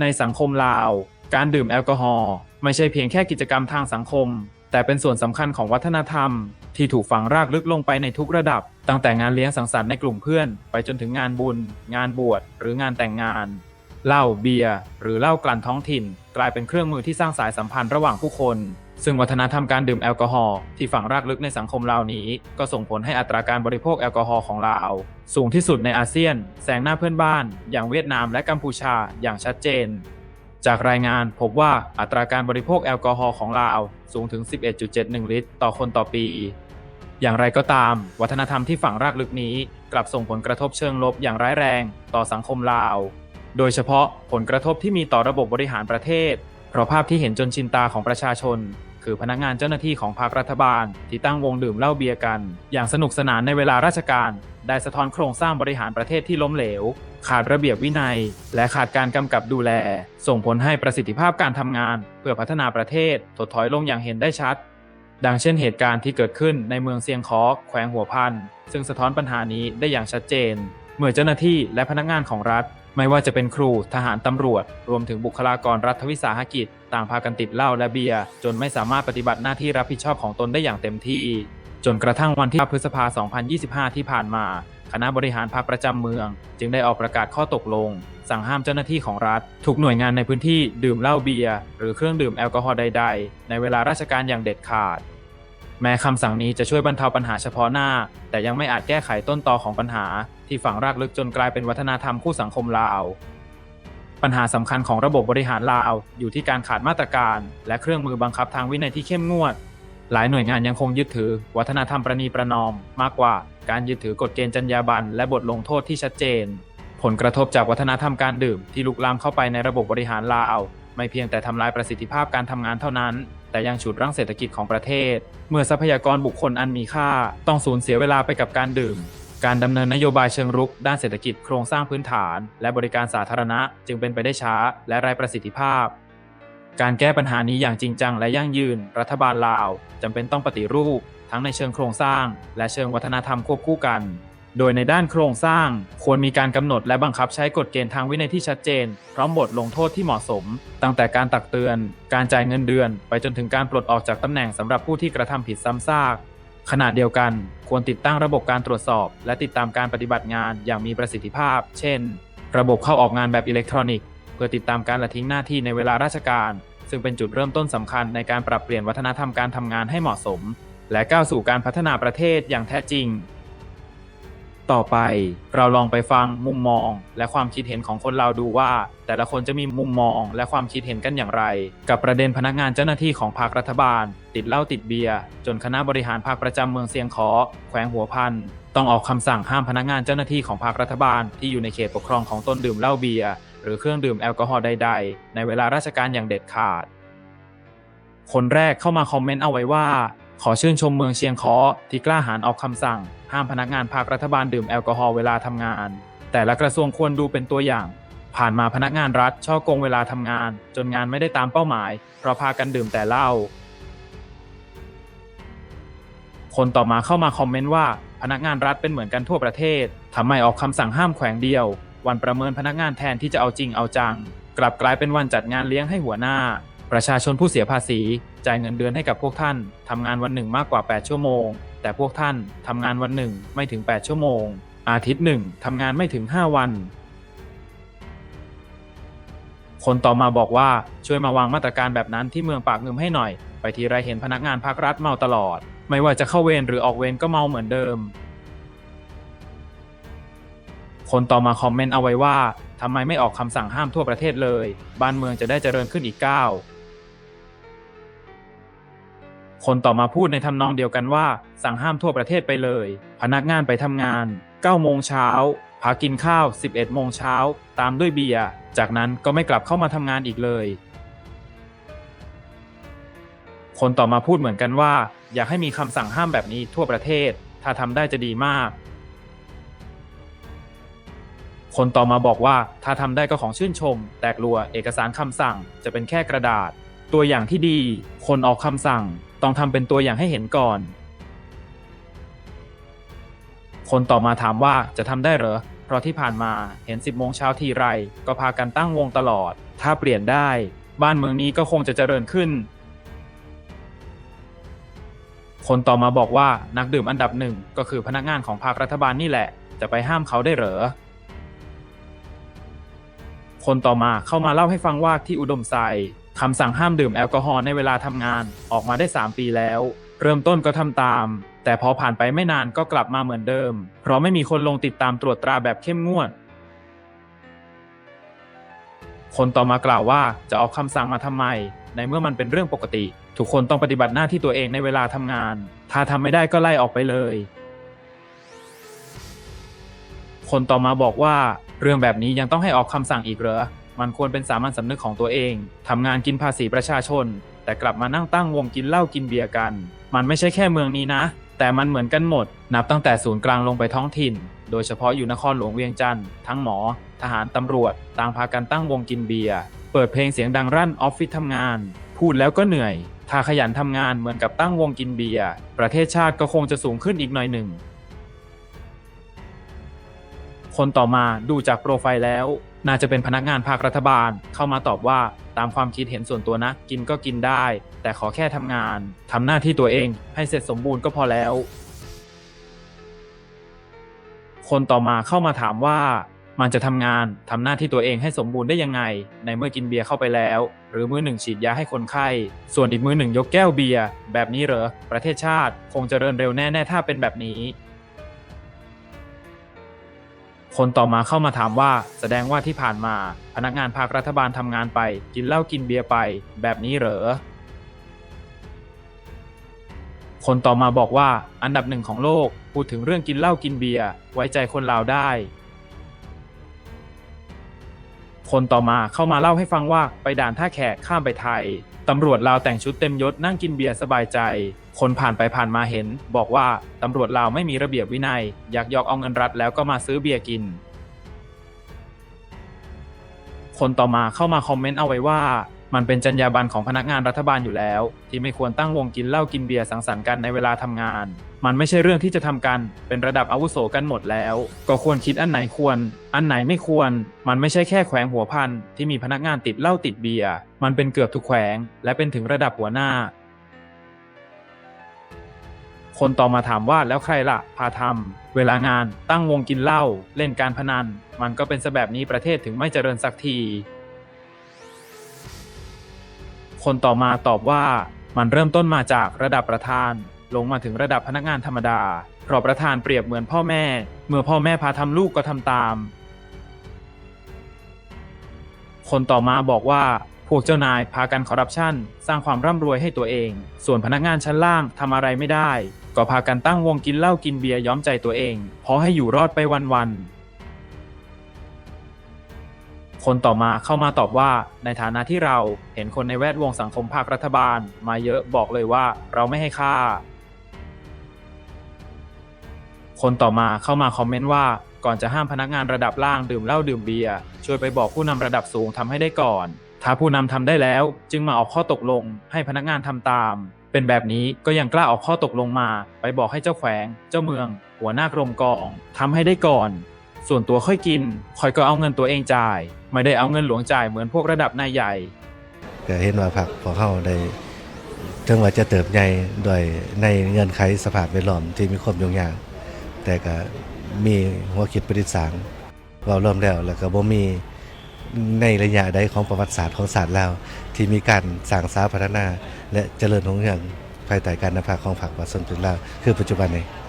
ในสังคมลาว การดื่มแอลกอฮอล์ไม่ใช่เพียงแค่กิจกรรมทางสังคม แต่เป็นส่วนสำคัญของวัฒนธรรม ที่ถูกฝังรากลึกลงไปในทุกระดับ ตั้งแต่งานเลี้ยงสังสรรค์ในกลุ่มเพื่อน ไปจนถึงงานบุญ งานบวชหรืองานแต่งงานเหล้าเบียร์หรือเหล้ากลั่นท้องถิ่น กลายเป็นเครื่องมือที่สร้างสายสัมพันธ์ระหว่างผู้คน ซึ่งวัฒนธรรมการดื่มแอลกอฮอล์ที่ฝังรากลึกในสังคมลาวนี้ ก็ส่งผลให้อัตราการบริโภคแอลกอฮอล์ของลาว สูงที่สุดในอาเซียน แซงหน้าเพื่อนบ้าน อย่างเวียดนามและกัมพูชาอย่างชัดเจน จากรายงานพบว่าอัตราการบริโภคแอลกอฮอล์ของลาวสูงถึง 11.71 ลิตร ต่อคนต่อปี อย่างไรก็ตาม วัฒนธรรมที่ฝังรากลึกนี้กลับส่งผลกระทบเชิงลบอย่างร้ายแรงต่อสังคมลาว โดยเฉพาะผลกระทบที่มีต่อระบบบริหารประเทศ เพราะภาพที่เห็นจนชินตาของประชาชน คือพนักงานเจ้าหน้าที่ของภาครัฐบาล ที่ตั้งวงดื่มเหล้าเบียร์กัน อย่างสนุกสนานในเวลาราชการ ได้สะท้อนโครงสร้างบริหารประเทศที่ล้มเหลว ขาดระเบียบวินัย และขาดการกำกับดูแล ส่งผลให้ประสิทธิภาพการทำงาน เพื่อพัฒนาประเทศถดถอยลงอย่างเห็นได้ชัด ดังเช่นเหตุการณ์ที่เกิดขึ้นในเมืองเซียงคอแขวงหัวพันซึ่งสะท้อนปัญหานี้ได้อย่างชัดเจน เมื่อเจ้าหน้าที่และพนักงานของรัฐ ไม่ว่าจะเป็นครูทหารตำรวจ รวมถึงบุคลากรรัฐวิสาหกิจ ต่างพากันติดเหล้าและเบียร์จนไม่สามารถปฏิบัติหน้าที่รับผิดชอบของตนได้อย่างเต็มที่ จนกระทั่งวันที่พฤษภา 2025 ที่ผ่านมา คณะบริหารพรรคประจำเมือง จึงได้ออกประกาศข้อตกลง สั่งห้ามเจ้าหน้าที่ของรัฐ ทุกหน่วยงานในพื้นที่ดื่มเหล้าเบียร์หรือเครื่องดื่มแอลกอฮอล์ใด ๆ ในเวลาราชการอย่างเด็ดขาด แม้คำสั่งนี้จะช่วยบรรเทาปัญหาเฉพาะหน้า แต่ยังไม่อาจแก้ไขต้นตอของปัญหา ที่ฝังรากลึกจนกลายเป็นวัฒนธรรมคู่สังคมลาว ปัญหาสำคัญของระบบบริหารลาว อยู่ที่การขาดมาตรการ และเครื่องมือบังคับทางวินัยที่เข้มงวด หลายหน่วยงานยังคงยึดถือ วัฒนธรรมประนีประนอม มากกว่าการยึดถือกฎเกณฑ์จรรยาบรรณและบทลงโทษที่ชัดเจน ผลกระทบจากวัฒนธรรมการดื่มที่ลุกลามเข้าไปในระบบบริหารลาว ไม่เพียงแต่ทำลายประสิทธิภาพการทำงานเท่านั้น แต่ยังฉุดรั้งเศรษฐกิจของประเทศ เมื่อทรัพยากรบุคคลอันมีค่า ต้องสูญเสียเวลาไปกับการดื่ม การดำเนินนโยบายเชิงรุก ด้านเศรษฐกิจโครงสร้างพื้นฐาน และบริการสาธารณะ จึงเป็นไปได้ช้า และไร้ประสิทธิภาพ การแก้ปัญหานี้อย่างจริงจังและยั่งยืน รัฐบาลลาวจำเป็นต้องปฏิรูป ทั้งในเชิงโครงสร้าง และเชิงวัฒนธรรมควบคู่กัน โดยในด้านโครงสร้าง ควรมีการกำหนดและบังคับใช้กฎเกณฑ์ทางวินัยที่ชัดเจน พร้อมบทลงโทษที่เหมาะสม ตั้งแต่การตักเตือน การจ่ายเงินเดือน ไปจนถึงการปลดออกจากตำแหน่งสำหรับผู้ที่กระทำผิดซ้ำซากขณะเดียวกัน ควรติดตั้งระบบการตรวจสอบ และติดตามการปฏิบัติงานอย่างมีประสิทธิภาพ เช่น ระบบเข้าออกงานแบบอิเล็กทรอนิกส์ เพื่อติดตามการละทิ้งหน้าที่ในเวลาราชการ ซึ่งเป็นจุดเริ่มต้นสำคัญในการปรับเปลี่ยนวัฒนธรรมการทำงานให้เหมาะสม และก้าวสู่การพัฒนาประเทศอย่างแท้จริง ต่อไป เราลองไปฟังมุมมอง และความคิดเห็นของคนเราดูว่า แต่ละคนจะมีมุมมองและความคิดเห็นกันอย่างไร กับประเด็นพนักงานเจ้าหน้าที่ของภาครัฐบาล ติดเหล้าติดเบียร์จนคณะบริหารภาคประจำเมืองเซียงคอแขวงหัวพันต้องออกคำสั่งห้ามพนักงานเจ้าหน้าที่ของภาครัฐบาล ที่อยู่ในเขตปกครองของตนดื่มเหล้าเบียร์หรือเครื่องดื่มแอลกอฮอล์ใด ๆ ในเวลาราชการอย่างเด็ดขาด คนแรกเข้ามาคอมเมนต์เอาไว้ว่า ขอชื่นชมเมืองเชียงคอที่กล้าหาญออกคำสั่ง ห้ามพนักงานภาครัฐบาลดื่มแอลกอฮอล์เวลาทำงาน แต่ละกระทรวงควรดูเป็นตัวอย่าง ผ่านมาพนักงานรัฐช่อโกงเวลาทำงาน จนงานไม่ได้ตามเป้าหมาย เพราะพากันดื่มแต่เหล้าคนต่อมาเข้ามาคอมเมนต์ว่าพนักงานรัฐเป็นเหมือนกันทั่วประเทศทำไมออกคำสั่งห้ามแขวงเดียว วันประเมินพนักงานแทนที่จะเอาจริงเอาจัง กลับกลายเป็นวันจัดงานเลี้ยงให้หัวหน้า ประชาชนผู้เสียภาษี จ่ายเงินเดือนให้กับพวกท่านทำงานวันหนึ่งมากกว่า 8 ชั่วโมง แต่พวกท่านทำงานวันหนึ่งไม่ถึง 8 ชั่วโมง อาทิตย์หนึ่งทำงานไม่ถึง 5 วัน คนต่อมาบอกว่าช่วยมาวางมาตรการแบบนั้นที่เมืองปากเงิมให้หน่อย ไปทีไรเห็นพนักงานภาครัฐเมาตลอด ไม่ว่าจะเข้าเวรหรือออกเวรก็เมาเหมือนเดิม คนต่อมาคอมเมนต์เอาไว้ว่าทำไมไม่ออกคำสั่งห้ามทั่วประเทศเลย บ้านเมืองจะได้เจริญขึ้นอีกก้าว คนต่อมาพูดในทำนองเดียวกันว่า สั่งห้ามทั่วประเทศไปเลย พนักงานไปทำงาน9โมงเช้าพักกินข้าว 11โมงเช้าตามด้วยเบียร์จากนั้นก็ไม่กลับเข้ามาทำงานอีกเลย คนต่อมาพูดเหมือนกันว่า อยากให้มีคำสั่งห้ามแบบนี้ทั่วประเทศ ถ้าทำได้จะดีมาก คนต่อมาบอกว่าถ้าทำได้ก็ของชื่นชม แตกลัวเอกสารคำสั่งจะเป็นแค่กระดาษ ตัวอย่างที่ดี คนออกคำสั่ง ต้องทำเป็นตัวอย่างให้เห็นก่อน คนต่อมาถามว่าจะทำได้เหรอ เพราะที่ผ่านมาเห็น 10โมงเช้าทีไร ก็พากันตั้งวงตลอด ถ้าเปลี่ยนได้ บ้านเมืองนี้ก็คงจะเจริญขึ้น คนต่อมาบอกว่านักดื่มอันดับหนึ่งก็คือพนักงานของภาครัฐบาลนี่แหละ จะไปห้ามเขาได้เหรอคนต่อมาเข้ามาเล่าให้ฟังว่าที่อุดมไซ คำสั่งห้ามดื่มแอลกอฮอล์ในเวลาทำงานออกมาได้ 3 ปีแล้ว เริ่มต้นก็ทำตาม แต่พอผ่านไปไม่นานก็กลับมาเหมือนเดิม เพราะไม่มีคนลงติดตามตรวจตราแบบเข้มงวด คนต่อมากล่าวว่าจะออกคำสั่งมาทำไม ในเมื่อมันเป็นเรื่องปกติ ทุกคนต้องปฏิบัติหน้าที่ตัวเองในเวลาทำงาน ถ้าทำไม่ได้ก็ไล่ออกไปเลย คนต่อมาบอกว่า เรื่องแบบนี้ยังต้องให้ออกคำสั่งอีกเหรอ มันควรเป็นสามัญสำนึกของตัวเองทำงานกินภาษีประชาชน แต่กลับมานั่งตั้งวงกินเหล้ากินเบียร์กัน มันไม่ใช่แค่เมืองนี้นะ แต่มันเหมือนกันหมด นับตั้งแต่ศูนย์กลางลงไปท้องถิ่น โดยเฉพาะอยู่นครหลวงเวียงจันทร์ทั้งหมอ ทหารตำรวจ ต่างพากันตั้งวงกินเบียร์เปิดเพลงเสียงดังรั่นออฟฟิศทำงาน พูดแล้วก็เหนื่อยถ้าขยันทำงานเหมือนกับตั้งวงกินเบียร์ประเทศชาติก็คงจะสูงขึ้นอีกหน่อยหนึ่งคนต่อมาดูจากโปรไฟล์แล้ว น่าจะเป็นพนักงานภาครัฐบาล เข้ามาตอบว่าตามความคิดเห็นส่วนตัวนะ กินก็กินได้ แต่ขอแค่ทำงานทำหน้าที่ตัวเองให้เสร็จสมบูรณ์ก็พอแล้ว คนต่อมาเข้ามาถามว่ามันจะทำงานทำหน้าที่ตัวเองให้สมบูรณ์ได้ยังไง ในเมื่อกินเบียร์เข้าไปแล้ว หรือมือหนึ่งฉีดยาให้คนไข้ ส่วนอีกมือหนึ่งยกแก้วเบียร์แบบนี้เหรอประเทศชาติ คงจเจริญเร็วแน่ๆถ้าเป็นแบบนี้ คนต่อมาเข้ามาถามว่าแสดงว่าที่ผ่านมาพนักงานภาครัฐบาลทำงานไป กินเหล้ากินเบียร์ไป แบบนี้เหรอ คนต่อมาบอกว่าอันดับหนึ่งของโลกพูดถึงเรื่องกินเหล้ากินเบียร์ไว้ใจคนลาวได้ คนต่อมาเข้ามาเล่าให้ฟังว่าไปด่านท่าแขกข้ามไปไทยตำรวจลาวแต่งชุดเต็มยศนั่งกินเบียร์สบายใจ คนผ่านไปผ่านมาเห็น บอกว่าตำรวจลาวไม่มีระเบียบวินัย อยากยอกเอาเงินรัฐแล้วก็มาซื้อเบียร์กิน คนต่อมาเข้ามาคอมเมนต์เอาไว้ว่า มันเป็นจรรยาบรรณของพนักงานรัฐบาลอยู่แล้ว ที่ไม่ควรตั้งวงกินเหล้ากินเบียร์สังสรรค์กันในเวลาทำงาน มันไม่ใช่เรื่องที่จะทำกัน เป็นระดับอาวุโสกันหมดแล้ว ก็ควรคิดอันไหนควร อันไหนไม่ควร มันไม่ใช่แค่แขวงหัวพันที่มีพนักงานติดเหล้าติดเบียร์มันเป็นเกือบทุกแขวง และเป็นถึงระดับหัวหน้า คนต่อมาถามว่าแล้วใครล่ะ พาทำเวลางานตั้งวงกินเหล้าเล่นการพนัน มันก็เป็นแบบนี้ประเทศถึงไม่เจริญสักที คนต่อมาตอบว่ามันเริ่มต้นมาจากระดับประธาน ลงมาถึงระดับพนักงานธรรมดาเพราะประธานเปรียบเหมือนพ่อแม่ เมื่อพ่อแม่พาทำลูกก็ทำตาม คนต่อมาบอกว่า พวกเจ้านายพากันคอร์รัปชันสร้างความร่ำรวยให้ตัวเอง ส่วนพนักงานชั้นล่างทำอะไรไม่ได้ ก็พากันตั้งวงกินเหล้ากินเบียร์ย้อมใจตัวเองเพราะให้อยู่รอดไปวันๆ คนต่อมาเข้ามาตอบว่า ในฐานะที่เราเห็นคนในแวดวงสังคมภาครัฐบาล มาเยอะบอกเลยว่าเราไม่ให้ค่า คนต่อมาเข้ามาคอมเมนต์ว่าก่อนจะห้ามพนักงานระดับล่างดื่มเหล้าดื่มเบียร์ช่วยไปบอกผู้นำระดับสูงทำให้ได้ก่อน ถ้าผู้นำทำได้แล้วจึงมาออกข้อตกลงให้พนักงานทำตาม เป็นแบบนี้ก็ยังกล้าออกข้อตกลงมา ไปบอกให้เจ้าแขวง เจ้าเมือง หัวหน้ากรมกองทำให้ได้ก่อน ส่วนตัวค่อยกินค่อยก็เอาเงินตัวเองจ่าย ไม่ได้เอาเงินหลวงจ่ายเหมือนพวกระดับนายใหญ่ก็เห็นว่าผักขอเข้าได้ถึงว่าจะเติบใหญ่โดยในเงื่อนไขสภาพแวดล้อมที่มีความยุ่งยากแต่ก็มีหัวคิดประดิษฐ์สร้างเว้ารวมแล้วแล้วก็บ่มี ในระยะใดของประวัติศาสตร์ของศาสตร์ลาวที่มีการสร้างสร้าพัฒนา และเจริญรุ่งเรืองภายใต้การนำพาของผักวัดสนจุลาวคือปัจจุบันนี้